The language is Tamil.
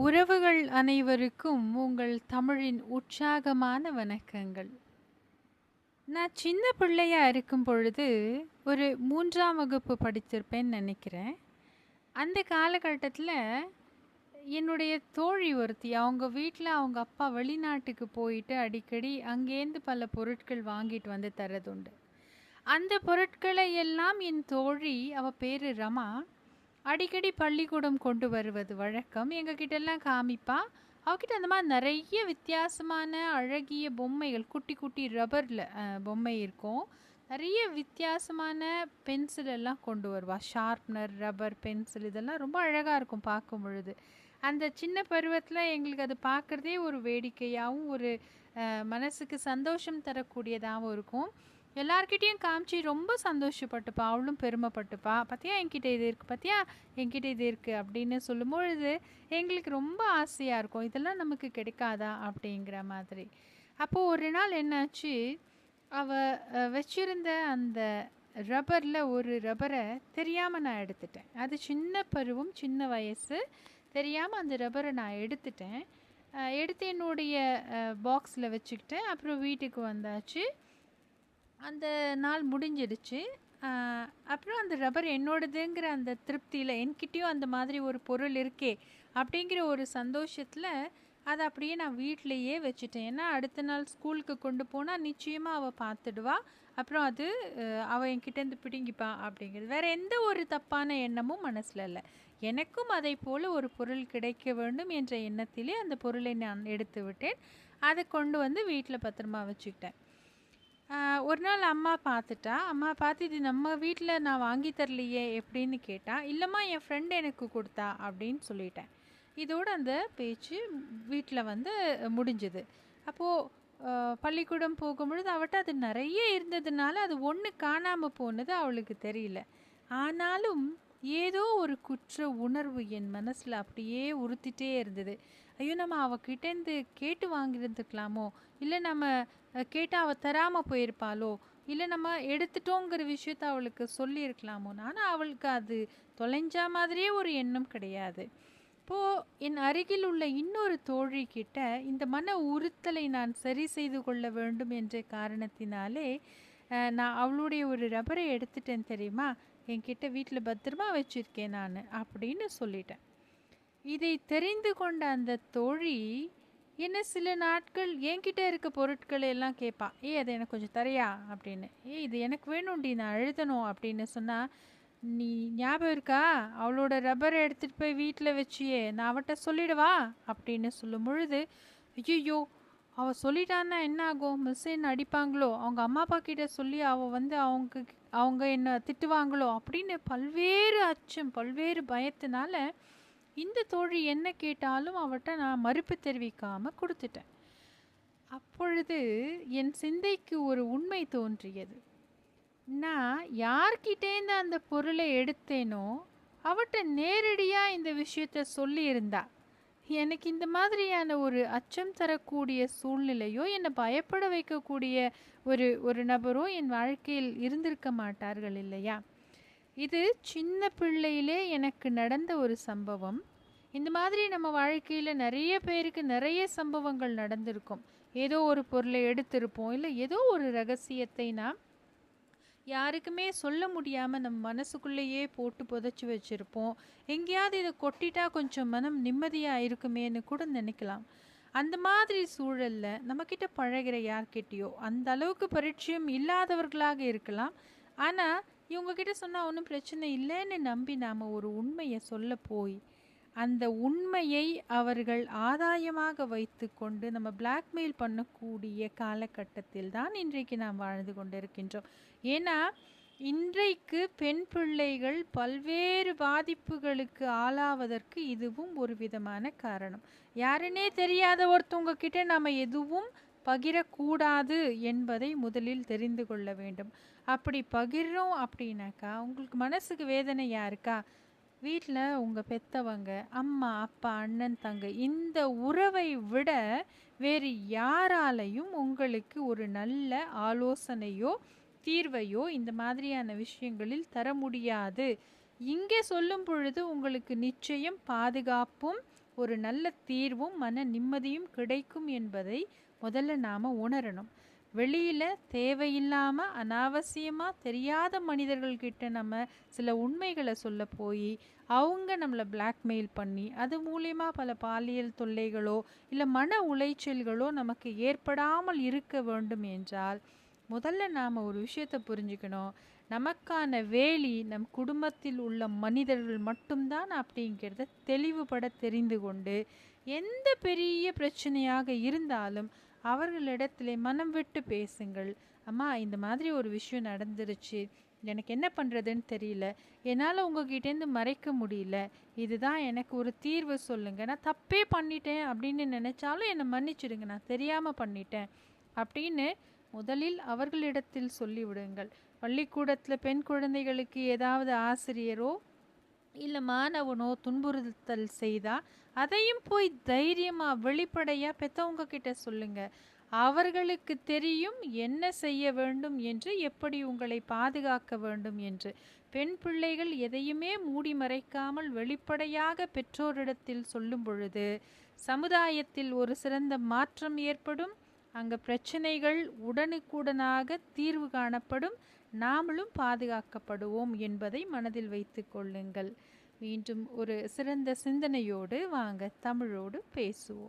உறவுகள் அனைவருக்கும் உங்கள் தமிழின் உற்சாகமான வணக்கங்கள். நான் சின்ன பிள்ளையாக இருக்கும் பொழுது ஒரு மூன்றாம் வகுப்பு படித்திருப்பேன்னு நினைக்கிறேன். அந்த காலகட்டத்தில் என்னுடைய தோழி ஒருத்தி அவங்க வீட்டில் அவங்க அப்பா வெளிநாட்டுக்கு போயிட்டு அடிக்கடி அங்கேருந்து பல பொருட்கள் வாங்கிட்டு வந்து தரதுண்டு அந்த பொருட்களை எல்லாம் என் தோழி அவள் பேர் ரமா அடிக்கடி பள்ளிக்கூடம் கொண்டு வருவது வழக்கம். எங்ககிட்டெல்லாம் காமிப்பா? அவகிட்ட அந்த மாதிரி நிறைய வித்தியாசமான அழகிய பொம்மைகள் குட்டி குட்டி ரப்பரில் பொம்மை இருக்கும். நிறைய வித்தியாசமான பென்சில் எல்லாம் கொண்டு வருவாள் ஷார்ப்னர் ரப்பர் பென்சில் இதெல்லாம் ரொம்ப அழகாக இருக்கும் பார்க்கும் பொழுது. அந்த சின்ன பருவத்தில் எங்களுக்கு அது பார்க்குறதே ஒரு வேடிக்கையாகவும் ஒரு மனசுக்கு சந்தோஷம் தரக்கூடியதாகவும் இருக்கும். எல்லார்கிட்டேயும் காமிச்சு ரொம்ப சந்தோஷப்பட்டுப்பா அவளும் பெருமைப்பட்டுப்பா. பார்த்தியா என்கிட்ட இது இருக்குது பார்த்தியா என்கிட்ட இது இருக்குது அப்படின்னு சொல்லும்பொழுது எங்களுக்கு ரொம்ப ஆசையாக இருக்கும். இதெல்லாம் நமக்கு கிடைக்காதா? அப்படிங்கிற மாதிரி. அப்போது ஒரு நாள் என்னாச்சு? அவள் வச்சிருந்த அந்த ரப்பரில் ஒரு ரப்பரை தெரியாமல் நான் எடுத்துட்டேன். அது சின்ன பருவம் சின்ன வயசு. தெரியாமல் அந்த ரப்பரை நான் எடுத்துட்டேன். எடுத்து என்னுடைய பாக்ஸில் வச்சுக்கிட்டேன். அப்புறம் வீட்டுக்கு வந்தாச்சு. அந்த நாள் முடிஞ்சிடுச்சு. அப்புறம் அந்த ரப்பர் என்னோடதுங்கிற அந்த திருப்தியில் என்கிட்டயும் அந்த மாதிரி ஒரு பொருள் இருக்கே அப்படிங்கிற ஒரு சந்தோஷத்தில் அதை அப்படியே நான் வீட்டிலையே வச்சுட்டேன். ஏன்னா அடுத்த நாள் ஸ்கூலுக்கு கொண்டு போனால் நிச்சயமாக அவள் பார்த்துடுவா. அப்புறம் அது அவள் என்கிட்டேருந்து பிடுங்கிப்பா அப்படிங்கிறது. வேறு எந்த ஒரு தப்பான எண்ணமும் மனசில் இல்லை. எனக்கும் அதை போல் ஒரு பொருள் கிடைக்க வேண்டும் என்ற எண்ணத்திலே அந்த பொருளை நான் எடுத்து விட்டேன். அதை கொண்டு வந்து வீட்டில் பத்திரமா வச்சுக்கிட்டேன். ஒரு நாள் அம்மா பார்த்துட்டா. அம்மா பார்த்து இது நம்ம வீட்டில் நான் வாங்கி தரலையே எப்படின்னு கேட்டா இல்லைம்மா என் ஃப்ரெண்டு எனக்கு கொடுத்தா அப்படின்னு சொல்லிட்டேன். இதோட அந்த பேச்சு வீட்டில் வந்து முடிஞ்சுது. அப்போது பள்ளிக்கூடம் போகும்பொழுது அவட்ட அது நிறைய இருந்ததுனால அது ஒன்று காணாமல் போனது அவளுக்கு தெரியல. ஆனாலும் ஏதோ ஒரு குற்ற உணர்வு என் மனசில் அப்படியே உறுத்திட்டே இருந்தது. ஐயோ நம்ம அவகிட்டேருந்து கேட்டு வாங்கியிருந்துக்கலாமோ? இல்லை நம்ம கேட்டால் அவள் தராமல் போயிருப்பாளோ? இல்லை நம்ம எடுத்துட்டோங்கிற விஷயத்த அவளுக்கு சொல்லியிருக்கலாமோ ஆனால் அவளுக்கு அது தொலைஞ்சா மாதிரியே ஒரு எண்ணம் கிடையாது. இப்போது என் அருகில் உள்ள இன்னொரு தோழி கிட்ட இந்த மன உறுத்தலை நான் சரி செய்து கொள்ள வேண்டும் என்ற காரணத்தினாலே நான் அவளுடைய ஒரு ரப்பரை எடுத்துட்டேன் தெரியுமா? என்கிட்ட வீட்டில் பத்திரமா வச்சுருக்கேன் நான் அப்படின்னு சொல்லிட்டேன். இதை தெரிந்து கொண்ட அந்த தோழி என்ன சில நாட்கள் என்கிட்ட இருக்க பொருட்களை எல்லாம் கேட்பா ஏய் அதை எனக்கு கொஞ்சம் தரையா அப்படின்னு. ஏய் இது எனக்கு வேணும்டி நான் எழுதணும் அப்படின்னு சொன்னால் நீ ஞாபகம் இருக்கா? அவளோட ரப்பரை எடுத்துகிட்டு போய் வீட்டில் வச்சியே நான் அவட்ட சொல்லிடுவா? அப்படின்னு சொல்லும் பொழுது ஐயோ அவள் சொல்லிட்டான்னா என்ன ஆகும் மிஸ் என்ன அடிப்பாங்களோ? அவங்க அம்மா அப்பா கிட்ட சொல்லி அவள் வந்து அவங்க அவங்க என்ன திட்டுவாங்களோ? அப்படின்னு பல்வேறு அச்சம் பல்வேறு பயத்தினால இந்த தோழி என்ன கேட்டாலும் அவட்ட நான் மறுப்பு தெரிவிக்காமல் கொடுத்துட்டேன். அப்பொழுது என் சிந்தைக்கு ஒரு உண்மை தோன்றியது. நான் யார்கிட்டேருந்து அந்த பொருளை எடுத்தேனோ அவட்ட நேரடியாக இந்த விஷயத்த சொல்லியிருந்தா. எனக்கு இந்த மாதிரியான ஒரு அச்சம் தரக்கூடிய சூழ்நிலையோ என்னை பயப்பட வைக்கக்கூடிய ஒரு ஒரு நபரோ என் வாழ்க்கையில் இருந்திருக்க மாட்டார்கள் இல்லையா? இது சின்ன பிள்ளையிலே எனக்கு நடந்த ஒரு சம்பவம். இந்த மாதிரி நம்ம வாழ்க்கையில் நிறைய பேருக்கு நிறைய சம்பவங்கள் நடந்திருக்கும். ஏதோ ஒரு பொருளை எடுத்திருப்போம். இல்லை ஏதோ ஒரு ரகசியத்தை நாம் யாருக்குமே சொல்ல முடியாமல் நம்ம மனசுக்குள்ளேயே போட்டு புதைச்சி வச்சுருப்போம். எங்கேயாவது இதை கொட்டிட்டா கொஞ்சம் மனம் நிம்மதியாக இருக்குமேன்னு கூட நினைக்கலாம். அந்த மாதிரி சூழலில் நம்மக்கிட்ட பழகிற யார்கிட்டயோ அந்த அளவுக்கு பரிச்சயம் இல்லாதவர்களாக இருக்கலாம். ஆனால் இவங்கக்கிட்ட சொன்னால் ஒன்றும் பிரச்சனை இல்லைன்னு நம்பி நாம் ஒரு உண்மையை சொல்ல போய் அந்த உண்மையை அவர்கள் ஆதாயமாக வைத்துக்கொண்டு நம்ம பிளாக்மெயில் பண்ணக்கூடிய காலகட்டத்தில் தான் இன்றைக்கு நாம் வாழ்ந்து கொண்டிருக்கின்றோம். ஏன்னா இன்றைக்கு பெண் பிள்ளைகள் பல்வேறு பாதிப்புகளுக்கு ஆளாவதற்கு இதுவும் ஒரு விதமான காரணம். யாருன்னே தெரியாத ஒருத்தவங்க கிட்ட நாம் எதுவும் பகிரக்கூடாது என்பதை முதலில் தெரிந்து கொள்ள வேண்டும். அப்படி பகிர்றோம் அப்படின்னாக்கா உங்களுக்கு மனசுக்கு வேதனையாக இருக்கா? வீட்டில் உங்கள் பெத்தவங்க அம்மா அப்பா அண்ணன் தங்க இந்த உறவை விட வேறு யாராலையும் உங்களுக்கு ஒரு நல்ல ஆலோசனையோ தீர்வையோ இந்த மாதிரியான விஷயங்களில் தர முடியாது. இங்கே சொல்லும் பொழுது உங்களுக்கு நிச்சயம் பாதுகாப்பும் ஒரு நல்ல தீர்வும் மன நிம்மதியும் கிடைக்கும் என்பதை முதல்ல நாம் உணரணும். வெளியில் தேவையில்லாமல் அனாவசியமாக தெரியாத மனிதர்கள்கிட்ட நம்ம சில உண்மைகளை சொல்ல போய் அவங்க நம்மளை பிளாக்மெயில் பண்ணி அது மூலயமா பல பாலியல் தொல்லைகளோ இல்லை மன உளைச்சல்களோ நமக்கு ஏற்படாமல் இருக்க வேண்டும் என்றால் முதல்ல நாம் ஒரு விஷயத்தை புரிஞ்சுக்கணும். நமக்கான வேலி நம் குடும்பத்தில் உள்ள மனிதர்கள் மட்டும்தான் அப்படிங்கிறத தெளிவுபட தெரிந்து கொண்டு எந்த பெரிய பிரச்சனையாக இருந்தாலும் அவர்களிடத்திலே மனம் விட்டு பேசுங்கள். அம்மா இந்த மாதிரி ஒரு விஷயம் நடந்துருச்சு. எனக்கு என்ன பண்ணுறதுன்னு தெரியல. என்னால் உங்ககிட்டேருந்து மறைக்க முடியல. இதுதான் எனக்கு ஒரு தீர்வு சொல்லுங்கள் நான் தப்பே பண்ணிட்டேன் அப்படின்னு நினச்சாலும் என்னை மன்னிச்சிடுங்க. நான் தெரியாமல் பண்ணிட்டேன் அப்படின்னு முதலில் அவர்களிடத்தில் சொல்லிவிடுங்கள். பள்ளிக்கூடத்தில் பெண் குழந்தைகளுக்கு ஏதாவது ஆசிரியரோ இல்லை மாணவனோ துன்புறுத்தல் செய்தால் அதையும் போய் தைரியமாக வெளிப்படையாக பெற்றவங்க கிட்ட சொல்லுங்கள் அவர்களுக்கு தெரியும் என்ன செய்ய வேண்டும் என்று எப்படி உங்களை பாதுகாக்க வேண்டும் என்று. பெண் பிள்ளைகள் எதையுமே மூடி மறைக்காமல் வெளிப்படையாக பெற்றோரிடத்தில் சொல்லும் பொழுது சமுதாயத்தில் ஒரு சிறந்த மாற்றம் ஏற்படும். அங்கே பிரச்சனைகள் உடனுக்குடனாக தீர்வு காணப்படும். நாமளும் பாதுகாக்கப்படுவோம் என்பதை மனதில் வைத்து கொள்ளுங்கள். மீண்டும் ஒரு சிறந்த சிந்தனையோடு வாங்க தமிழோடு பேசுவோம்.